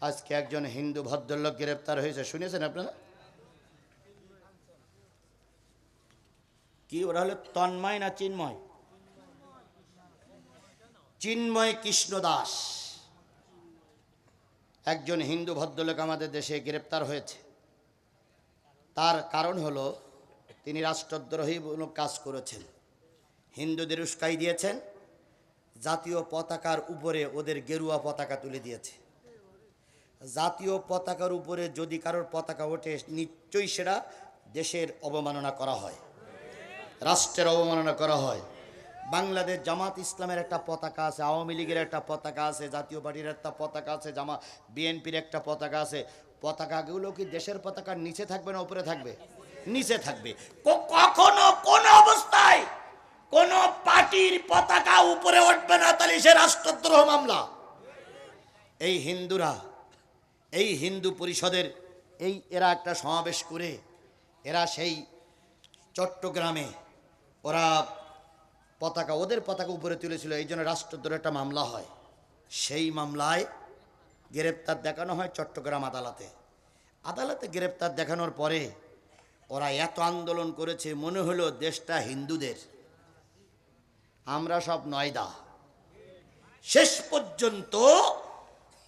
আজকে একজন হিন্দু ভদ্রলোক গ্রেপ্তার হয়েছে, শুনেছেন আপনারা? কি, ওরা হলো তন্ময় না চিন্ময়? চিন্ময় কৃষ্ণ দাস। একজন হিন্দু ভদ্রলোক আমাদের দেশে গ্রেপ্তার হয়েছে। তার কারণ হলো, তিনি রাষ্ট্রদ্রোহীমূলক কাজ করেছেন। হিন্দুদের উস্কাই দিয়েছেন। জাতীয় পতাকার উপরে ওদের গেরুয়া পতাকা তুলে দিয়েছে। জাতীয় পতাকার উপরে যদি কারোর পতাকা ওঠে, নিশ্চয়ই সেটা দেশের অবমাননা করা হয়। রাষ্ট্রের অবমাননা করা হয়। বাংলাদেশ জামাত ইসলামের একটা পতাকা আছে, আওয়ামী লীগের একটা পতাকা আছে, জাতীয় পার্টির একটা পতাকা আছে, জামা বিএনপির একটা পতাকা আছে। পতাকাগুলো কি দেশের পতাকার নিচে থাকবে না উপরে থাকবে? নিচে থাকবে। কখনো কোন অবস্থায় কোন পার্টির পতাকা উপরে উঠবে না তাহলে সে রাষ্ট্রদ্রোহ মামলা। এই হিন্দুরা এই হিন্দু পরিষদের এই এরা একটা সমাবেশ করে, এরা সেই চট্টগ্রামে ওরা পতাকা, ওদের পতাকা উপরে তুলেছিল, এই জন্য রাষ্ট্রদ্রোহ একটা মামলা হয়। সেই মামলায় গ্রেপ্তার দেখানো হয় চট্টগ্রাম আদালতে। আদালতে গ্রেপ্তার দেখানোর পরে ওরা এত আন্দোলন করেছে, মনে হলো দেশটা হিন্দুদের। আমরা সব নয়দা। শেষ পর্যন্ত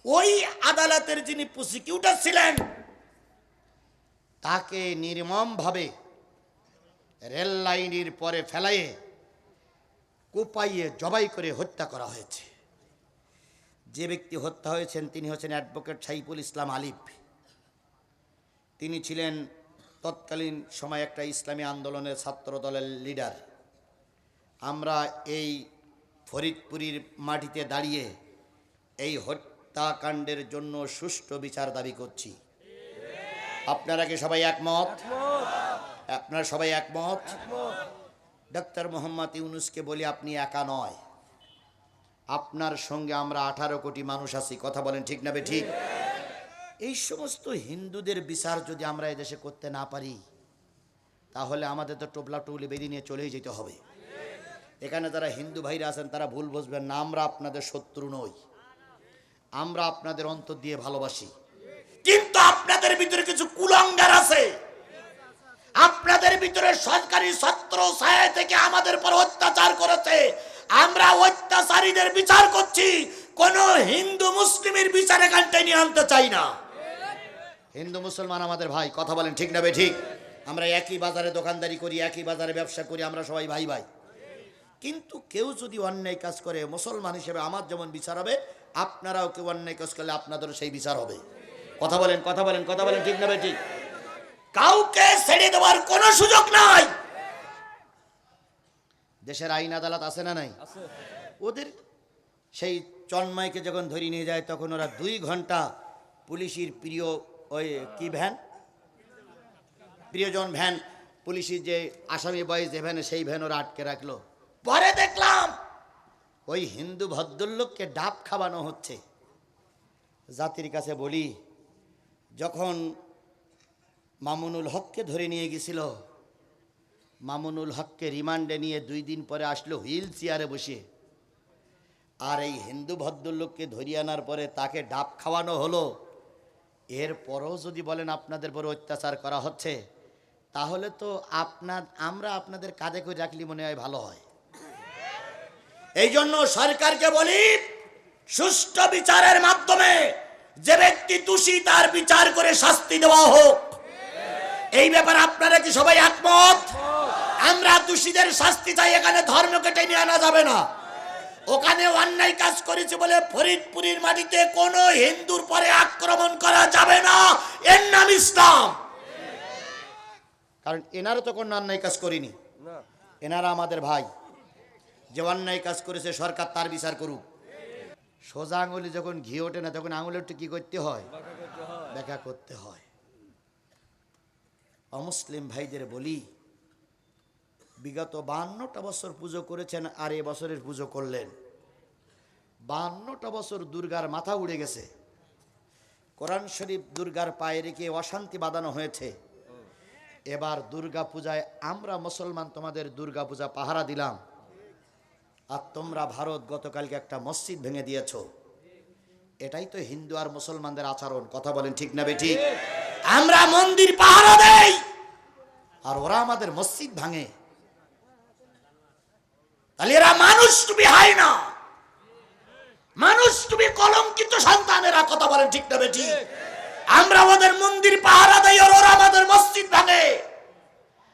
ওই আদালতের যিনি প্রসিকিউটর ছিলেন, তাকে নির্মমভাবে রেল লাইনের পরে ফেলাইয়ে কোপাইয়ে জবাই করে হত্যা করা হয়েছে। যে ব্যক্তি হত্যা হয়েছেন, তিনি হচ্ছেন অ্যাডভোকেট সাইফুল ইসলাম আলিফ। তিনি ছিলেন তৎকালীন সময় একটা ইসলামী আন্দোলনের ছাত্র দলের লিডার আমরা এই ফরিদপুরীর মাটিতে দাঁড়িয়ে এই হত্যাকাণ্ডের জন্য সুষ্ঠু বিচার দাবি করছি। আপনারা কি সবাই একমত? আপনারা সবাই একমত? ডাক্তার মোহাম্মদ ইউনুসকে বলি আপনি একা নয়। আপনার সঙ্গে আমরা আঠারো কোটি মানুষ আছি। কথা বলেন ঠিক না ঠিক? এই সমস্ত হিন্দুদের বিচার যদি আমরা এদেশে করতে না পারি, তাহলে আমাদের তো টোপলা টুলি বেরিয়ে নিয়ে চলেই যেতে হবে। এখানে যারা হিন্দু ভাইরা আছেন, তারা ভুল বুঝবেন না। আমরা আপনাদের শত্রু নই। আমরা আপনাদের অন্তর দিয়ে ভালোবাসি। কিন্তু আপনাদের ভিতরে কিছু কুলঙ্গার আছে। আপনাদের ভিতরে সরকারি ছাত্র ছায়া থেকে আমাদের পর অত্যাচার করেছে। আমরা অত্যাচারীদের বিচার করছি। কোন হিন্দু মুসলিমের বিচার এখানটায় নিয়ে আনতে চাই না। হিন্দু মুসলমান আমাদের ভাই কথা বলেন ঠিক না বে ঠিক? আমরা একই বাজারে দোকানদারি করি একই বাজারে ব্যবসা করি আমরা সবাই ভাই ভাই। কিন্তু কেউ যদি অন্যায় কাজ করে মুসলমান হিসেবে আমার যেমন বিচার হবে আপনারাও কেউ অন্যায় কাজ করলে আপনাদেরও সেই বিচার হবে। কথা বলেন কথা বলেন কথা বলেন ঠিক না ঠিক। কাউকে ছেড়ে দেওয়ার কোনো সুযোগ নাই। দেশের আইন আদালত আছে না নাই? ওদের সেই চন্ময়কে যখন ধরে নিয়ে যায় তখন ওরা দুই ঘণ্টা পুলিশের প্রিয় ওই কি ভ্যান? প্রিয়জন ভ্যান পুলিশের যে আসামি বয়স যে ভ্যানে সেই ভ্যান ওরা আটকে রাখল। পরে দেখলাম ওই হিন্দু ভদ্রলোককে ডাব খাওয়ানো হচ্ছে। জাতির কাছে বলি, যখন মামুনুল হককে ধরে নিয়ে গেছিল, মামুনুল হককে রিমান্ডে নিয়ে দুই দিন পরে আসলো হুইল চেয়ারে বসে। আর এই হিন্দু ভদ্রলোককে ধরিয়ে আনার পরে তাকে ডাব খাওয়ানো হলো। এরপরও যদি বলেন আপনাদের পরে অত্যাচার করা হচ্ছে, তাহলে তো আপনার আমরা আপনাদের কাঁধে করে রাখলি মনে হয় ভালো হয়। এই জন্য সরকারকে বলি সুষ্ঠু বিচারের মাধ্যমে যে ব্যক্তি দোষী তার বিচার করে শাস্তি দেওয়া হোক। এই ব্যাপারে আপনারা কি সবাই একমত? আমরা দোষীদের শাস্তি চাই এখানে ধর্মকে টেনে আনা যাবে না। ওখানে অন্যায় কাজ করেছে বলে ফরিদপুরের মাটিতে কোনো হিন্দুর পরে আক্রমণ করা যাবে না। এর নাম ইসলাম। কারণ এনারা তো কোনো অন্যায় কাজ করিনি। এনারা আমাদের ভাই। যে অন্যায় কাজ করেছে, সরকার তার বিচার করুক। সোজা আঙুলে যখন ঘি ওঠে না, তখন আঙুলে একটু কি করতে হয়? দেখা করতে হয়। অমুসলিম ভাইদের বলি, বিগত বাহান্নটা বছর পুজো করেছেন আর এ বছরের পুজো করলেন। বাহান্নটা বছর দুর্গার মাথা উড়ে গেছে। কোরআন শরীফ দুর্গার পায়ে রেখে অশান্তি বাঁধানো হয়েছে। এবার দুর্গা পূজায় আমরা মুসলমান তোমাদের দুর্গা পূজা পাহারা দিলাম। আর তোমরা ভারত গতকালকে একটা মসজিদ ভেঙে দিয়েছ। এটাই তো হিন্দু আর মুসলমানদের আচরণ। কথা বলেন ঠিক না বেঠিক? আমরা মন্দির পাহারা দেই, আর ওরা আমাদের মসজিদ ভাঙে। তাহলে এরা মানুষ তুমি হাই না। মানুষ তুমি কলঙ্কিত সন্তানেরা, কথা বলেন ঠিক না বেঠি আমরা ওদের মন্দির পাহারা দেই, আর ওরা আমাদের মসজিদ ভাঙে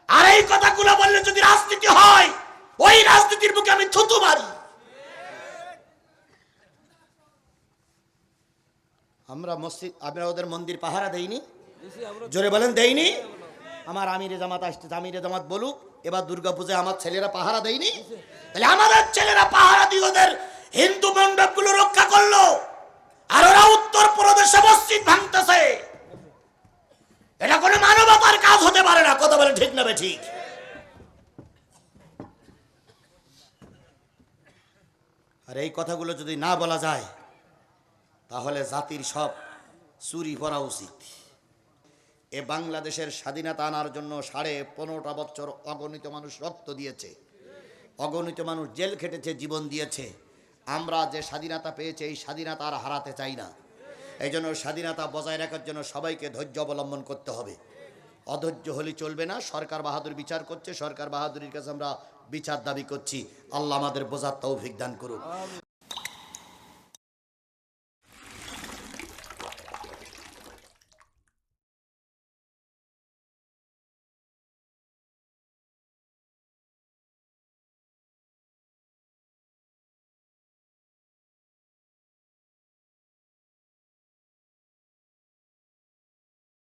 আর এই কথাগুলো বললে যদি রাজনীতি হয় ওই রাজনীতির মারি আমরা মসজিদ, আমরা ওদের মন্দির পাহারা দেইনি। জোরে বলেন, দেইনি? আমার আমিরে জামাত আসতে আমিরে জামাত বলুক, এবার দুর্গা পূজায় আমার ছেলেরা পাহারা দেয়নি তাহলে আমাদের ছেলেরা পাহারা দিয়ে ওদের হিন্দু মণ্ডপগুলো রক্ষা করল। আর ওরা উত্তর প্রদেশে মসজিদ ভাঙতেছে। এটা কোনো মানবতার কাজ হতে পারে না, কথা বলে ঠিক না ঠিক। আর এই কথাগুলো যদি না বলা যায়, তাহলে জাতির সব চুরি করা উচিত। এ বাংলাদেশের স্বাধীনতা আনার জন্য সাড়ে পনেরোটা বছর অগণিত মানুষ রক্ত দিয়েছে, অগণিত মানুষ জেল খেটেছে, জীবন দিয়েছে। আমরা যে স্বাধীনতা পেয়েছি, এই স্বাধীনতা আর হারাতে চাই না। এই জন্য স্বাধীনতা বজায় রাখার জন্য সবাইকে ধৈর্য অবলম্বন করতে হবে। অধৈর্য হলে চলবে না। সরকার বাহাদুর বিচার করছে। সরকার বাহাদুরের কাছে আমরা বিচার দাবি করছি। আল্লাহ আমাদের বোঝার তৌফিক দান করুন।